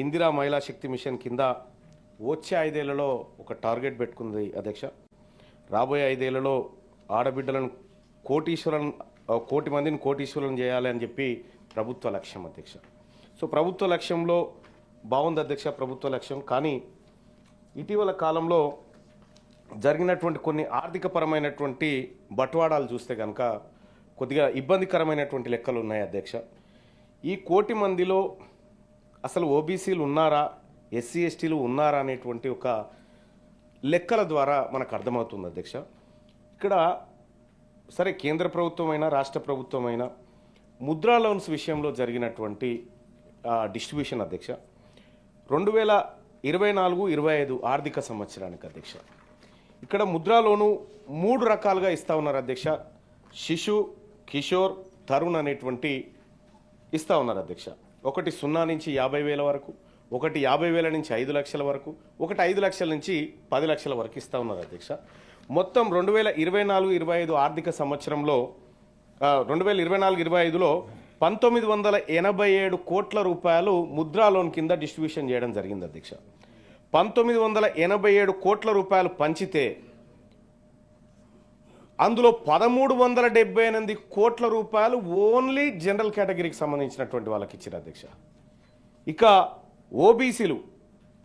ఇందిరా మహిళా శక్తి మిషన్ కింద వచ్చే ఐదేళ్ళలో ఒక టార్గెట్ పెట్టుకుంది అధ్యక్ష. రాబోయే ఐదేళ్ళలో ఆడబిడ్డలను కోటీశ్వరం కోటి మందిని కోటీశ్వరం చేయాలి అని చెప్పి ప్రభుత్వ లక్ష్యం అధ్యక్ష. సో ప్రభుత్వ లక్ష్యంలో బాగుంది అధ్యక్ష ప్రభుత్వ లక్ష్యం. కానీ ఇటీవల కాలంలో జరిగినటువంటి కొన్ని ఆర్థికపరమైనటువంటి బట్వాడాలు చూస్తే కనుక కొద్దిగా ఇబ్బందికరమైనటువంటి లెక్కలు ఉన్నాయి అధ్యక్ష. ఈ కోటి మందిలో అసలు ఓబీసీలు ఉన్నారా ఎస్సీ ఎస్టీలు ఉన్నారా అనేటువంటి ఒక లెక్కల ద్వారా మనకు అర్థమవుతుంది అధ్యక్ష. ఇక్కడ సరే కేంద్ర ప్రభుత్వమైనా రాష్ట్ర ప్రభుత్వమైనా ముద్రా లోన్స్ విషయంలో జరిగినటువంటి డిస్ట్రిబ్యూషన్ అధ్యక్ష. రెండు వేల ఇరవై నాలుగు ఇరవై ఐదు ఆర్థిక సంవత్సరానికి అధ్యక్ష. ఇక్కడ ముద్రా లోను మూడు రకాలుగా ఇస్తా ఉన్నారు అధ్యక్ష. శిశు కిషోర్ తరుణ్ అనేటువంటి ఇస్తా ఉన్నారు అధ్యక్ష. ఒకటి సున్నా నుంచి యాభై వేల వరకు ఒకటి యాభై వేల నుంచి ఐదు లక్షల వరకు ఒకటి ఐదు లక్షల నుంచి పది లక్షల వరకు ఇస్తా ఉన్నారు అధ్యక్ష. మొత్తం రెండు వేల ఇరవై నాలుగు ఇరవై ఐదు ఆర్థిక సంవత్సరంలో రెండు వేల ఇరవై నాలుగు ఇరవై ఐదులో పంతొమ్మిది వందల ఎనభై ఏడు కోట్ల రూపాయలు ముద్రా లోన్ కింద డిస్ట్రిబ్యూషన్ చేయడం జరిగింది అధ్యక్ష. పంతొమ్మిది వందల ఎనభై ఏడు కోట్ల రూపాయలు పంచితే అందులో పదమూడు వందల డెబ్బై ఎనిమిది కోట్ల రూపాయలు ఓన్లీ జనరల్ కేటగిరీకి సంబంధించినటువంటి వాళ్ళకి ఇచ్చారు అధ్యక్ష. ఇక ఓబీసీలు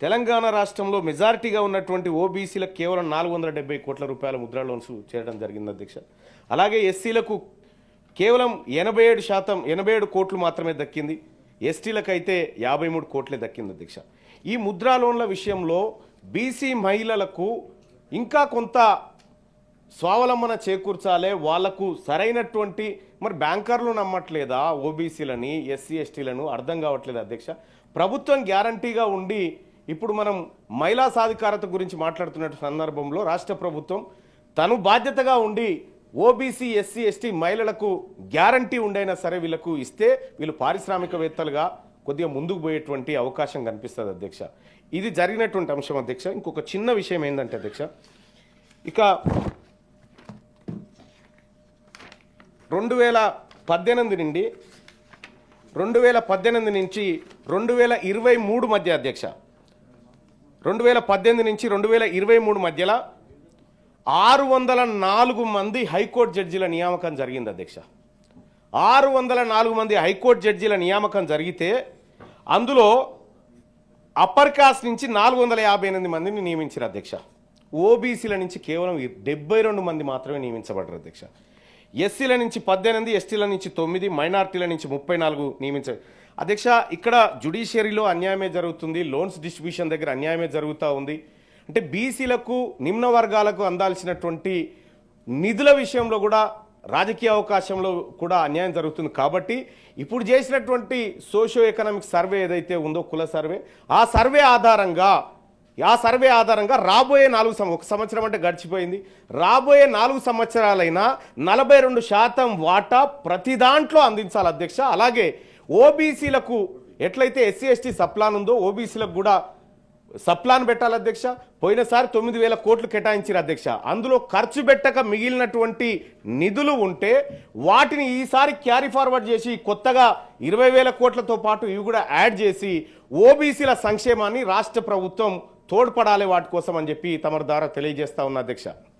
తెలంగాణ రాష్ట్రంలో మెజారిటీగా ఉన్నటువంటి ఓబీసీలకు కేవలం నాలుగు వందల డెబ్బై కోట్ల రూపాయల ముద్రా లోన్స్ చేరడం జరిగింది అధ్యక్ష. అలాగే ఎస్సీలకు కేవలం ఎనభై ఏడు శాతం ఎనభై ఏడు కోట్లు మాత్రమే దక్కింది. ఎస్టీలకు అయితే యాభై మూడు కోట్లే దక్కింది అధ్యక్ష. ఈ ముద్రా లోన్ల విషయంలో బీసీ మహిళలకు ఇంకా కొంత స్వావలంబన చేకూర్చాలే వాళ్ళకు సరైనటువంటి మరి బ్యాంకర్లు నమ్మట్లేదా ఓబీసీలని ఎస్సీ ఎస్టీలను? అర్థం కావట్లేదు అధ్యక్ష? ప్రభుత్వం గ్యారంటీగా ఉండి ఇప్పుడు మనం మహిళా సాధికారత గురించి మాట్లాడుతున్న సందర్భంలో రాష్ట్ర ప్రభుత్వం తను బాధ్యతగా ఉండి ఓబీసీ ఎస్సీ ఎస్టీ మహిళలకు గ్యారంటీ ఉండైనా సరే వీళ్ళకు ఇస్తే వీళ్ళు పారిశ్రామికవేత్తలుగా కొద్దిగా ముందుకు పోయేటువంటి అవకాశం కనిపిస్తుంది అధ్యక్ష. ఇది జరిగినటువంటి అంశం అధ్యక్ష. ఇంకొక చిన్న విషయం ఏంటంటే అధ్యక్ష ఇక రెండు వేల పద్దెనిమిది నుండి రెండు వేల పద్దెనిమిది నుంచి రెండు వేల ఇరవై మూడు మధ్య అధ్యక్ష. రెండు వేల పద్దెనిమిది నుంచి రెండు వేల ఇరవై మూడు మధ్యలో ఆరు వందల నాలుగు మంది హైకోర్టు జడ్జీల నియామకం జరిగింది అధ్యక్ష. ఆరు వందల నాలుగు మంది హైకోర్టు జడ్జీల నియామకం జరిగితే అందులో అప్పర్ కాస్ట్ నుంచి నాలుగు వందల యాభై ఎనిమిది మందిని నియమించారు అధ్యక్ష. ఓబీసీల నుంచి కేవలం డెబ్బై రెండు మంది మాత్రమే నియమించబడ్డారు అధ్యక్ష. ఎస్సీల నుంచి పద్దెనిమిది ఎస్టీల నుంచి తొమ్మిది మైనార్టీల నుంచి ముప్పై నాలుగు నియమించారు అధ్యక్ష ఇక్కడ జుడిషియరీలో అన్యాయమే జరుగుతుంది లోన్స్ డిస్ట్రిబ్యూషన్ దగ్గర అన్యాయమే జరుగుతూ ఉంది. అంటే బీసీలకు నిమ్న వర్గాలకు అందాల్సినటువంటి నిధుల విషయంలో కూడా రాజకీయ అవకాశంలో కూడా అన్యాయం జరుగుతుంది. కాబట్టి ఇప్పుడు చేసినటువంటి సోషో ఎకనామిక్ సర్వే ఏదైతే ఉందో కుల సర్వే ఆ సర్వే ఆధారంగా ఆ సర్వే ఆధారంగా రాబోయే నాలుగు ఒక సంవత్సరం అంటే గడిచిపోయింది. రాబోయే నాలుగు సంవత్సరాలైనా నలభై రెండు శాతం వాటా ప్రతి దాంట్లో అందించాలి అధ్యక్ష. అలాగే ఓబీసీలకు ఎట్లయితే ఎస్సీ ఎస్టీ సప్లాన్ ఉందో ఓబీసీలకు కూడా సప్లాన్ పెట్టాలి అధ్యక్ష. పోయినసారి తొమ్మిది వేల కోట్లు కేటాయించారు అధ్యక్ష. అందులో ఖర్చు పెట్టక మిగిలినటువంటి నిధులు ఉంటే వాటిని ఈసారి క్యారీ ఫార్వర్డ్ చేసి కొత్తగా ఇరవై వేల కోట్లతో పాటు ఇవి కూడా యాడ్ చేసి ఓబీసీల సంక్షేమాన్ని రాష్ట్ర ప్రభుత్వం తోడ్పడాలి వాటి కోసం అని చెప్పి తమరు ద్వారా తెలియజేస్తా ఉన్న అధ్యక్ష.